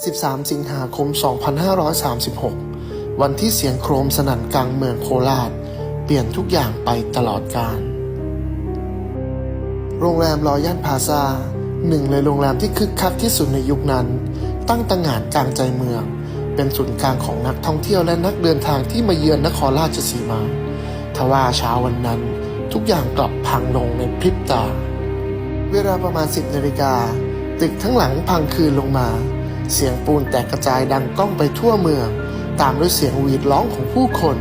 13 สิงหาคม 2536 วันที่เสียงโครมสนั่นกลางเมืองโคราช เปลี่ยนทุกอย่างไปตลอดกาล โรงแรมรอยัลพาซาหนึ่งในโรงแรมที่คึกคักที่สุดในยุคนั้น ตั้งตังหานกลางใจเมือง เป็นศูนย์กลางของนักท่องเที่ยวและนักเดินทางที่มาเยือนนครราชสีมา ทว่าเช้าวันนั้น ทุกอย่างกลับพังลงในพริบตา เวลาประมาณ 10นาฬิกาตึกทั้งหลังพังคืนลงมา เสียงปูนแตกกระจายดังก้องไปทั่วเมือง ตามด้วยเสียงหวีดร้องของผู้คน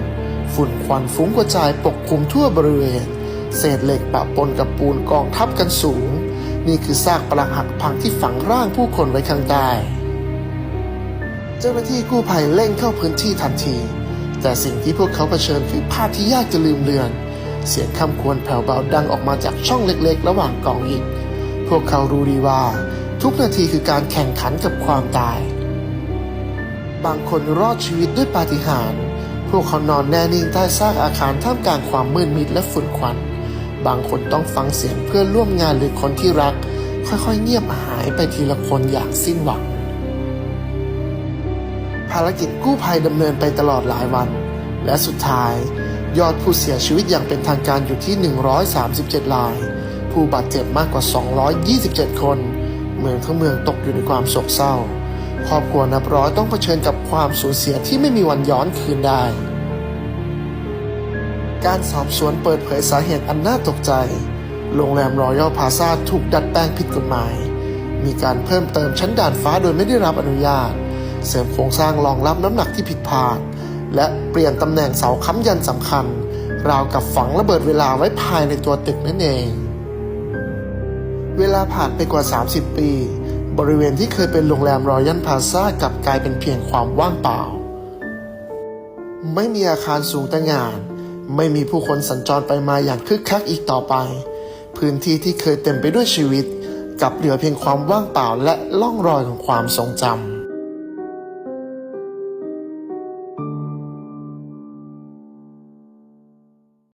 ฝุ่นควันฟุ้งกระจายปกคลุมทั่วบริเวณ เศษเหล็กปะปนกับปูนกองทับกันสูง นี่คือซากปรักหักพังที่ฝังร่างผู้คนไว้ข้างใต้เจ้าหน้าที่กู้ภัยเร่งเข้าพื้นที่ทันที แต่สิ่งที่พวกเขาเผชิญคือภาพที่ยากจะลืมเลือน เสียงคำควรแผ่วเบาดังออกมาจากช่องเล็กๆ ระหว่างกองอิฐพวกเขารู้ดีว่า ทุกนาทีคือการแข่งขันกับความตาย บางคนรอดชีวิตด้วยปาฏิหาริย์พวกเขานอนแน่นิ่งใต้ซากอาคารท่ามกลางความมืดมิดและฝุ่นควัน บางคนต้องฟังเสียงเพื่อนร่วมงานหรือคนที่รัก ค่อยๆ เงียบหายไปทีละคนอย่างสิ้นหวัง ภารกิจกู้ภัยดำเนินไปตลอดหลายวัน และสุดท้าย ยอดผู้เสียชีวิตอย่างเป็นทางการอยู่ที่ 137 ราย ผู้บาดเจ็บมากกว่า 227 คน เมืองทั้งเมืองตกอยู่ในความโศกเศร้า ครอบครัวนับร้อยต้องเผชิญกับความสูญเสียที่ไม่มีวันย้อนคืนได้ การสอบสวนเปิดเผยสาเหตุอันน่าตกใจ โรงแรมรอยัลพาซาถูกดัดแปลงผิดกฎหมาย มีการเพิ่มเติมชั้นด่านฟ้าโดยไม่ได้รับอนุญาต เสริมโครงสร้างรองรับน้ำหนักที่ผิดพลาด และเปลี่ยนตำแหน่งเสาค้ำยันสำคัญ ราวกับฝังระเบิดเวลาไว้ภายในตัวตึกนั่นเอง เวลาผ่านไปกว่า 30 ปี บริเวณที่เคยเป็นโรงแรมรอยัลพาซากลับกลายเป็นเพียงความว่างเปล่า ไม่มีอาคารสูงแต่งาน ไม่มีผู้คนสัญจรไปมาอย่างคึกคักอีกต่อไป พื้นที่ที่เคยเต็มไปด้วยชีวิตกลับเหลือเพียงความว่างเปล่าและล่องรอยของความทรงจำ